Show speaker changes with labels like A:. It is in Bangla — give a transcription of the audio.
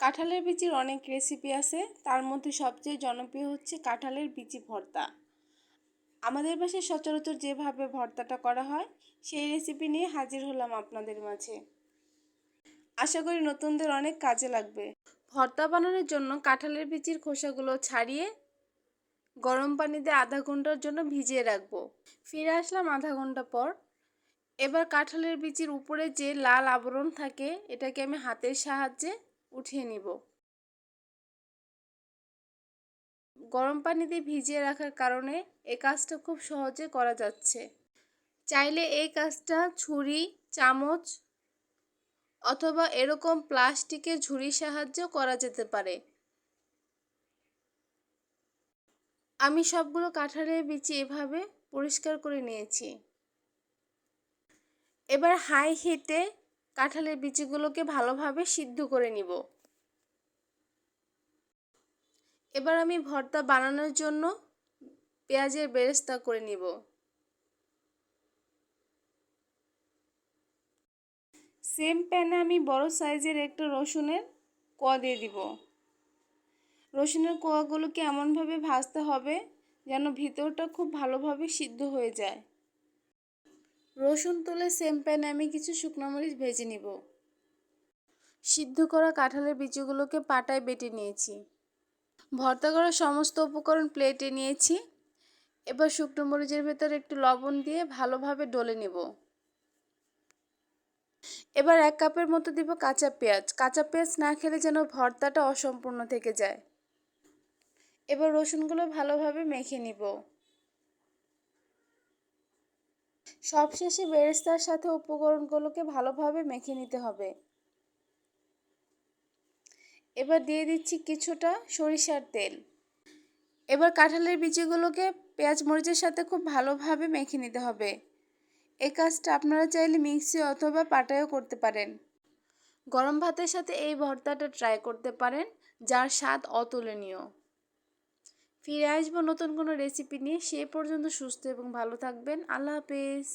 A: কাঁঠালের বিচির অনেক রেসিপি আছে। তার মধ্যে সবচেয়ে জনপ্রিয় হচ্ছে কাঁঠালের বিচি ভর্তা। আমাদের বাসায় সচরাচর যেভাবে ভর্তাটা করা হয়, সেই রেসিপি নিয়ে হাজির হলাম আপনাদের মাঝে। আশা করি নতুনদের অনেক কাজে লাগবে। ভর্তা বানানোর জন্য কাঁঠালের বিচির খোসাগুলো ছাড়িয়ে গরম পানিতে আধা ঘণ্টার জন্য ভিজিয়ে রাখব। ফিরে আসলাম আধা ঘণ্টা পর। এবার কাঁঠালের বিচির উপরে যে লাল আবরণ থাকে, এটাকে আমি হাতের সাহায্যে উঠিয়ে নিব। গরম পানিতে ভিজিয়ে রাখার কারণে এই কাজটা খুব সহজে করা যাচ্ছে। চাইলে এই কাজটা ছুরি, চামচ অথবা এরকম প্লাস্টিকের ঝুড়ির সাহায্যেও করা যেতে পারে। আমি সবগুলো কাঁঠালের বিচি এভাবে পরিষ্কার করে নিয়েছি। এবার হাই হিটে কাঁঠালের বিচিগুলোকে ভালোভাবে সিদ্ধ করে নিব। এবার আমি ভর্তা বানানোর জন্য পেঁয়াজের বেরেস্তা করে নিব। সেম প্যানে আমি বড় সাইজের একটা রসুনের কোয়া দিয়ে দিব। রসুনের কোয়াগুলোকে এমনভাবে ভাজতে হবে যেন ভিতরটা খুব ভালোভাবে সিদ্ধ হয়ে যায়। রসুন তুলে সেম প্যানে আমি কিছু শুকনো মরিচ ভেজে নিব। সিদ্ধ করা কাঁঠালের বিচিগুলোকে পাটায় বেটে নিয়েছি। ভর্তা করার সমস্ত উপকরণ প্লেটে নিয়েছি। এবার শুকনো মরিচের ভেতর একটু লবণ দিয়ে ভালোভাবে ডলে নেব। এবার এক কাপের মতো দিব কাঁচা পেঁয়াজ। কাঁচা পেঁয়াজ না খেলে যেন ভর্তাটা অসম্পূর্ণ থেকে যায়। এবার রসুনগুলো ভালোভাবে মেখে নিব। সবশেষে বেরেস্তার সাথে উপকরণগুলোকে ভালোভাবে মেখে নিতে হবে। এবার দিয়ে দিচ্ছি কিছুটা সরিষার তেল। এবার কাঁঠালের বিচিগুলোকে পেঁয়াজ মরিচের সাথে খুব ভালোভাবে মেখে নিতে হবে। এই কাজটা আপনারা চাইলে মিক্সি অথবা পাটায়ও করতে পারেন। গরম ভাতের সাথে এই ভর্তাটা ট্রাই করতে পারেন, যার স্বাদ অতুলনীয়। ফিরে আসব নতুন কোনো রেসিপি নিয়ে সে পর্যন্ত সুস্থ এবং ভালো থাকবেন। আল্লাহ হাফেজ।